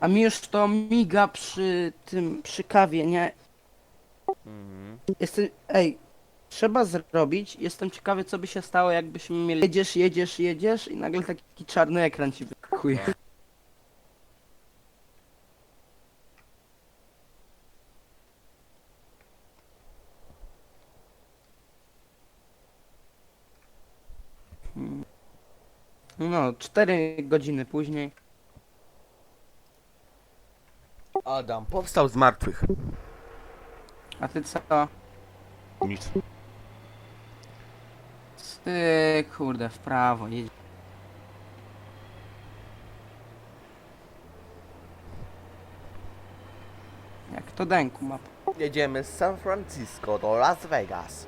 A mi już to miga przy tym, przy kawie, nie? Mhm. Jestem, ej, trzeba zrobić, jestem ciekawy co by się stało jakbyśmy mieli, jedziesz, jedziesz, jedziesz i nagle taki czarny ekran ci wyskakuje. Hmm. No, 4 godziny później. Adam powstał z martwych. A ty co? Nic. Ty, kurde, w prawo, jedź. Jak to dęku ma. Jedziemy z San Francisco do Las Vegas.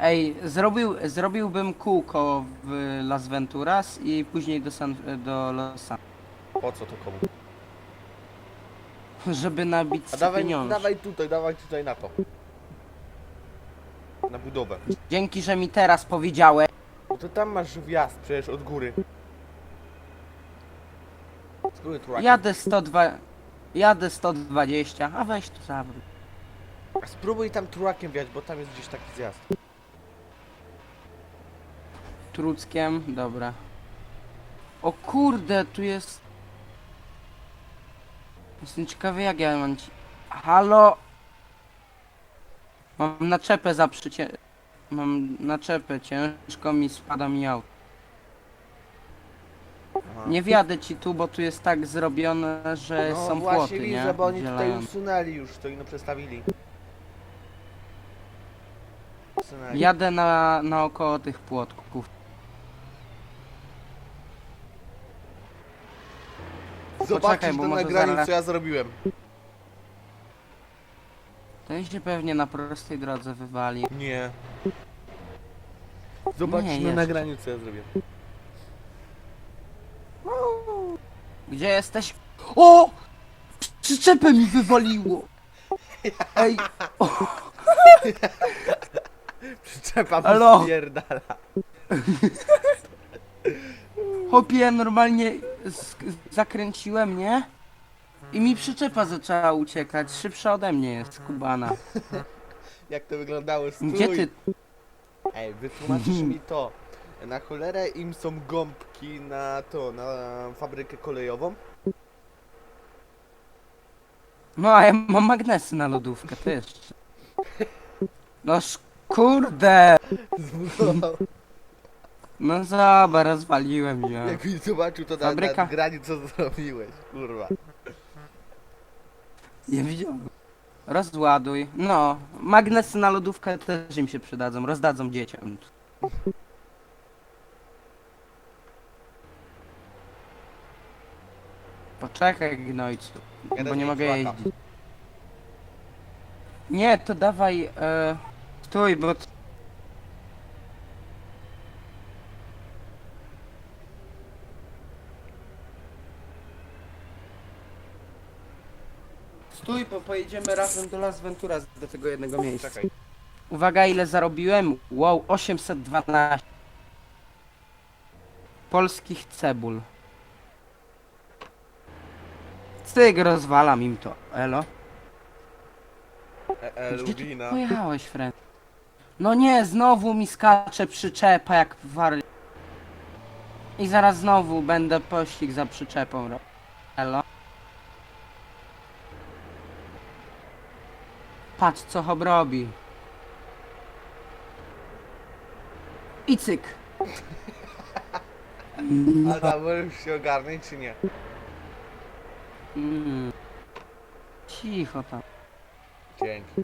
Ej, zrobił, zrobiłbym kółko w Las Venturas i później do, San, do Los Angeles, Po co to komu? żeby nabić A sobie dawaj, pieniądze. dawaj tutaj, dawaj tutaj na to. Na budowę. Dzięki, że mi teraz powiedziałeś. No to tam masz wjazd przecież od góry. Spróbuj tu Jadę 102... Jadę 120, a weź tu zawróć. A Spróbuj tam turakiem wjechać, bo tam jest gdzieś taki zjazd. Truckiem, dobra. O kurde, tu jest... Jestem ciekawy jak ja mam ci... Halo? Mam naczepę za przycie... Mam naczepę, ciężko mi spada mi auto. Aha. Nie wjadę ci tu, bo tu jest tak zrobione, że no są właśnie płoty, widzę, nie? bo oni tutaj Oddzielają. usunęli już, to ino przestawili. Usunęli. Jadę na, naokoło tych płotków. Zobaczysz Poczekaj, bo na może nagraniu, zaraz- co ja zrobiłem. Ten się pewnie na prostej drodze wywali. Nie. Zobacz Nie, na jeszcze. nagraniu, co ja zrobiłem. Gdzie jesteś? O! Przyczepę mi wywaliło! Ej, Przyczepa Halo? mi spierdala. Hopie, normalnie zakręciłem, nie? I mi przyczepa zaczęła uciekać. Szybsza ode mnie jest, kubana. Jak to wyglądało? Stój. Gdzie ty? Ej, wytłumaczysz mi to. Na cholerę im są gąbki na to, na fabrykę kolejową? No, a ja mam magnesy na lodówkę, jeszcze. No kurde! Zbudował. No zobacz, rozwaliłem ją. Jakbyś zobaczył to na Fabryka. nagraniu, co zrobiłeś, kurwa. Nie widziałem. Rozładuj. No, magnesy na lodówkę też im się przydadzą, rozdadzą dzieciom. Poczekaj, gnojcu, bo nie mogę jeździć. Nie, to dawaj, e, stój, bo... Stój, bo pojedziemy razem do Las Venturas, do tego jednego miejsca. Czekaj. Uwaga, ile zarobiłem? Wow, 812. Polskich cebul. Cyk, rozwalam im to. Elo? E, e, Gdzie ty Lubina. pojechałeś, friend? No nie, znowu mi skacze przyczepa jak war... I zaraz znowu będę pościg za przyczepą robił. Elo? Patrz co Hob robi. I cyk. Adam, możesz się ogarnąć, czy nie? Mm. Cicho tam. Dzięki.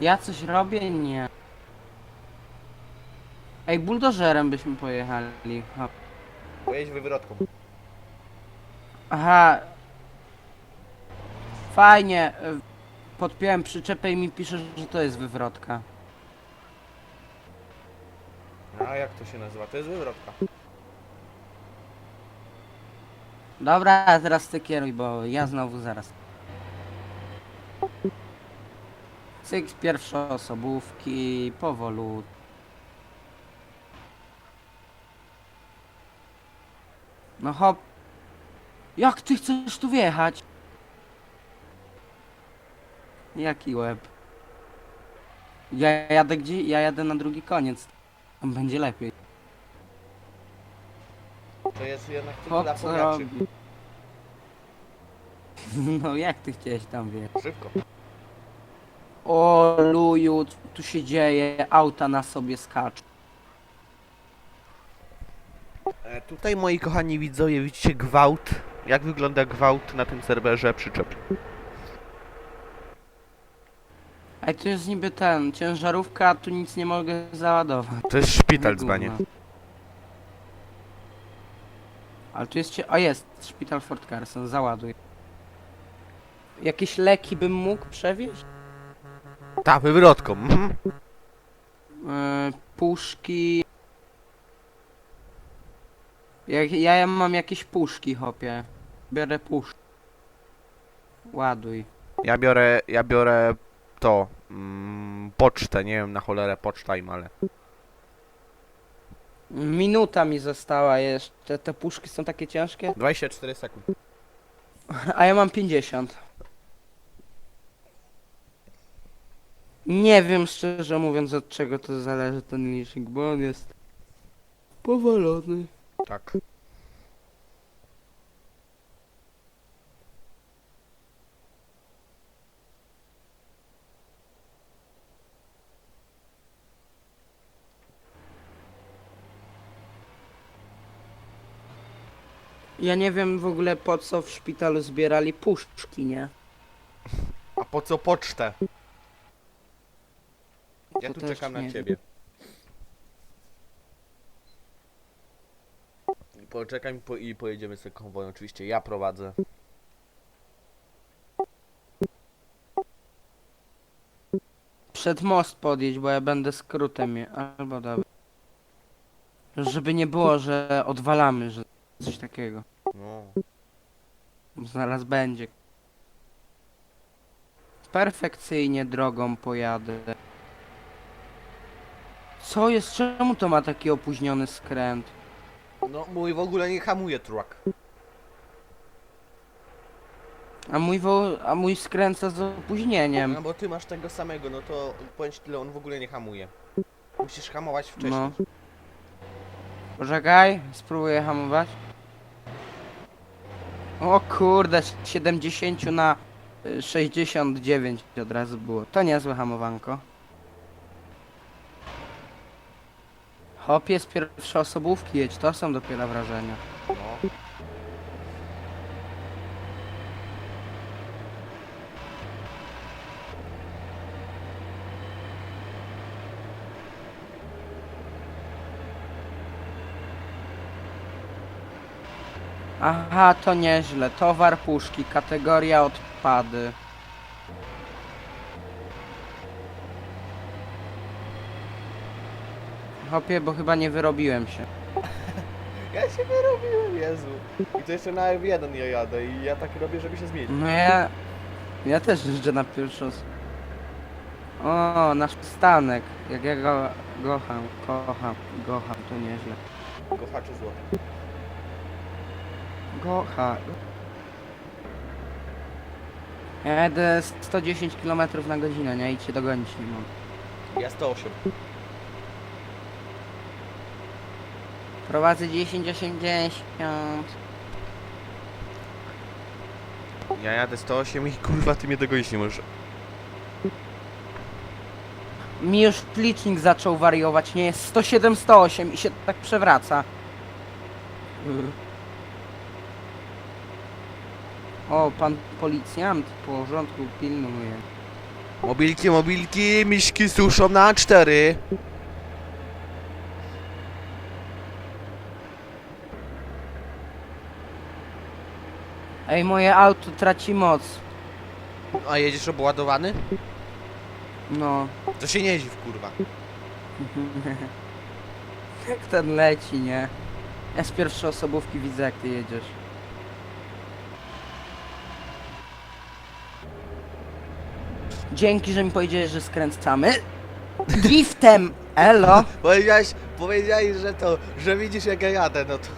Ja coś robię? Nie. Ej, buldożerem byśmy pojechali. Hop. Pojedź wywrotką. Aha. Fajnie. y, Podpiąłem przyczepę i mi pisze, że to jest wywrotka. A jak to się nazywa? To jest wywrotka. Dobra, teraz ty kieruj, bo ja znowu zaraz. Cyk z pierwszoosobówki, powolutku. No hop. Jak ty chcesz tu wjechać? Jaki łeb? Ja jadę gdzie? Ja jadę na drugi koniec. Tam będzie lepiej. To jest jednak tylko dla co pogaczy. robi? No jak ty chciałeś tam wjechać? Szybko. O luju, co tu się dzieje? Auta na sobie skaczą. E, tutaj moi kochani widzowie widzicie gwałt. Jak wygląda gwałt na tym serwerze przyczep? Ej, tu jest niby ten, ciężarówka, a tu nic nie mogę załadować. To jest szpital Gówno. dzbanie. Ale tu jest cie... O jest, szpital Fort Carson, załaduj. Jakieś leki bym mógł przewieźć? Ta, wywrotką. Mhm. Yy, puszki... Jak, ja, ja mam jakieś puszki, hopie. Biorę puszki. Ładuj. Ja biorę, ja biorę to. Mm, pocztę, nie wiem na cholerę poczta im, ale. Minuta mi została jeszcze. Te puszki są takie ciężkie. 24 sekund. A ja mam 50. Nie wiem szczerze mówiąc od czego to zależy ten licznik, bo on jest powalony. Tak. Ja nie wiem w ogóle po co w szpitalu zbierali puszczki, nie? A po co pocztę? Ja To tu też czekam nie na ciebie. Poczekaj po, i pojedziemy sobie konwojem. Oczywiście ja prowadzę. Przed most podjedź, bo ja będę skrótem je, albo dobra. Żeby nie było, że odwalamy, że coś takiego. No. Zaraz będzie. Perfekcyjnie drogą pojadę. Co jest? Czemu to ma taki opóźniony skręt? No mój w ogóle nie hamuje truck. A mój, wo- a mój skręca z opóźnieniem. No bo ty masz tego samego, no to powiem ci tyle, on w ogóle nie hamuje. Musisz hamować wcześniej. No. Poczekaj, spróbuję hamować. O kurde, z 70 na y, 69 od razu było. To niezłe hamowanko. Hopie z pierwszej osobówki jedź, to są dopiero wrażenia. No. Aha, to nieźle. Towar puszki, kategoria odpady. Hopie, bo chyba nie wyrobiłem się. Ja się wyrobiłem, Jezu. I to jeszcze na F1 ja jadę i ja tak robię, żeby się zmienić. No ja... Ja też jeżdżę na pierwszą... s- O, nasz przystanek. Jak ja go... Gocham, kocham, gocham, to nieźle. Kochaczy złoty. Gocha. Ja jedę 110 km na godzinę, nie? I cię dogonić nie mogę. Ja 108. Prowadzę 10,80. Ja jadę 108 i kurwa ty mnie dogonić nie możesz. Mi już licznik zaczął wariować, nie jest 107, 108 i się tak przewraca. O, pan policjant w porządku pilnuje. Mobilki, mobilki, miśki suszą na 4. Ej, moje auto traci moc. A jedziesz obładowany? No. To się nie dziw, kurwa. Jak ten leci, nie? Ja z pierwszej osobówki widzę jak ty jedziesz. Dzięki, że mi powiedziałeś, że skręcamy. Driftem! Elo! Powiedziałeś, powiedziałeś, że to, że widzisz jak ja jadę, no to...